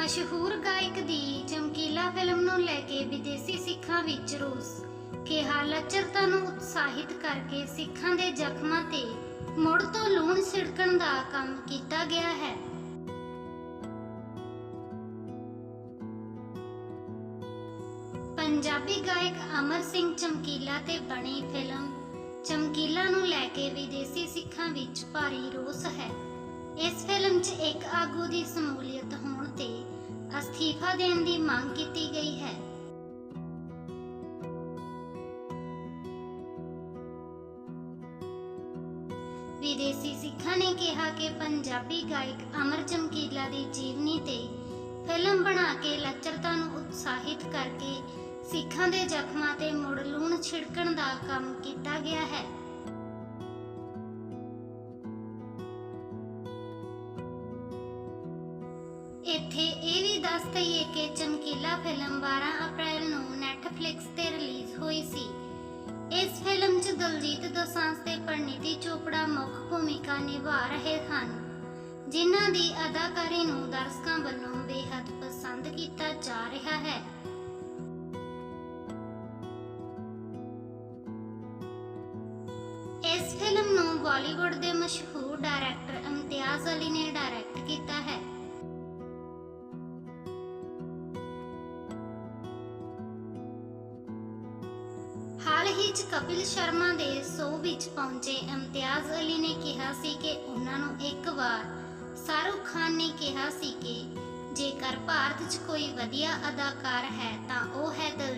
ਮਸ਼ਹੂਰ ਗਾਇਕ ਦੀ ਚਮਕੀਲਾ ਫਿਲਮ ਨੂੰ ਲੈ ਕੇ ਵਿਦੇਸੀ ਸਿੱਖਾਂ ਵਿੱਚ ਰੋਸ। ਕਿਹਾ ਲੱਚਰਤਾ ਨੂੰ ਉਤਸ਼ਾਹਿਤ ਕਰਕੇ ਸਿੱਖਾਂ ਦੇ ਜ਼ਖਮਾਂ ਤੇ ਮੁੜ ਤੋਂ ਲੂਣ ਛਿੜਕਣ ਦਾ ਕੰਮ ਕੀਤਾ ਗਿਆ ਹੈ। ਪੰਜਾਬੀ ਗਾਇਕ ਅਮਰ ਸਿੰਘ ਚਮਕੀਲਾ ਤੇ ਬਣੀ ਫਿਲਮ ਚਮਕੀਲਾ ਨੂੰ ਲੈ ਕੇ ਵਿਦੇਸੀ ਸਿੱਖਾਂ ਵਿੱਚ ਭਾਰੀ ਰੋਸ ਹੈ। ਇਸ ਫਿਲਮ 'ਚ ਇੱਕ ਆਗੂ ਦੀ ਸਮੂਲੀਅਤ ਤੇ ਅਸਤੀਫਾ ਦੇਣ ਦੀ ਮੰਗ ਕੀਤੀ ਗਈ ਹੈ। ਵਿਦੇਸੀ ਸਿੱਖਾਂ ਨੇ ਕਿਹਾ ਕਿ ਪੰਜਾਬੀ ਗਾਇਕ ਅਮਰ ਚਮਕੀਲਾ ਦੀ ਜੀਵਨੀ ਤੇ ਫਿਲਮ ਬਣਾ ਕੇ ਲੱਚਰਤਾ ਨੂੰ ਉਤਸ਼ਾਹਿਤ ਕਰਕੇ ਸਿੱਖਾਂ ਦੇ ਜ਼ਖਮਾਂ ਤੇ ਮੁੜ ਲੂਣ ਛਿੜਕਣ ਦਾ ਕੰਮ ਕੀਤਾ ਗਿਆ ਹੈ। ਇੱਥੇ ਇਹ ਵੀ ਦੱਸ ਦਈਏ ਕਿ ਚਮਕੀਲਾ ਫਿਲਮ 12 ਅਪ੍ਰੈਲ ਨੂੰ ਨੈਟਫਲਿਕਸ ਤੇ ਰਿਲੀਜ਼ ਹੋਈ ਸੀ। ਇਸ ਫਿਲਮ 'ਚ ਦਲਜੀਤ ਦੋਸਾਂਝ ਤੇ ਪਰਨੀਤੀ ਚੋਪੜਾ ਮੁੱਖ ਭੂਮਿਕਾ ਨਿਭਾ ਰਹੇ ਹਨ, ਜਿਨ੍ਹਾਂ ਦੀ ਅਦਾਕਾਰੀ ਨੂੰ ਦਰਸ਼ਕਾਂ ਵੱਲੋਂ ਬੇहद ਪਸੰਦ ਕੀਤਾ ਜਾ ਰਿਹਾ ਹੈ। ਇਸ ਫਿਲਮ ਨੂੰ ਬਾਲੀਵੁੱਡ ਦੇ ਮਸ਼ਹੂਰ ਡਾਇਰੈਕਟਰ ਇਮਤਿਆਜ਼ ਅਲੀ ਨੇ ਡਾਇਰੈਕਟ ਕੀਤਾ ਹੈ। ਹੀ ਚ ਕਪਿਲ ਸ਼ਰਮਾ ਦੇ ਸ਼ੋ ਵਿੱਚ ਪਹੁੰਚੇ ਇਮਤਿਆਜ਼ ਅਲੀ ਨੇ ਕਿਹਾ ਸੀ ਕਿ ਉਹਨਾਂ ਨੂੰ ਇੱਕ ਵਾਰ ਸ਼ਾਹਰੁਖ ਖਾਨ ਨੇ ਕਿਹਾ ਸੀ ਕਿ ਜੇਕਰ ਭਾਰਤ 'ਚ ਕੋਈ ਵਧੀਆ ਅਦਾਕਾਰ ਹੈ ਤਾਂ ਉਹ ਹੈ ਦਲਜੀਤ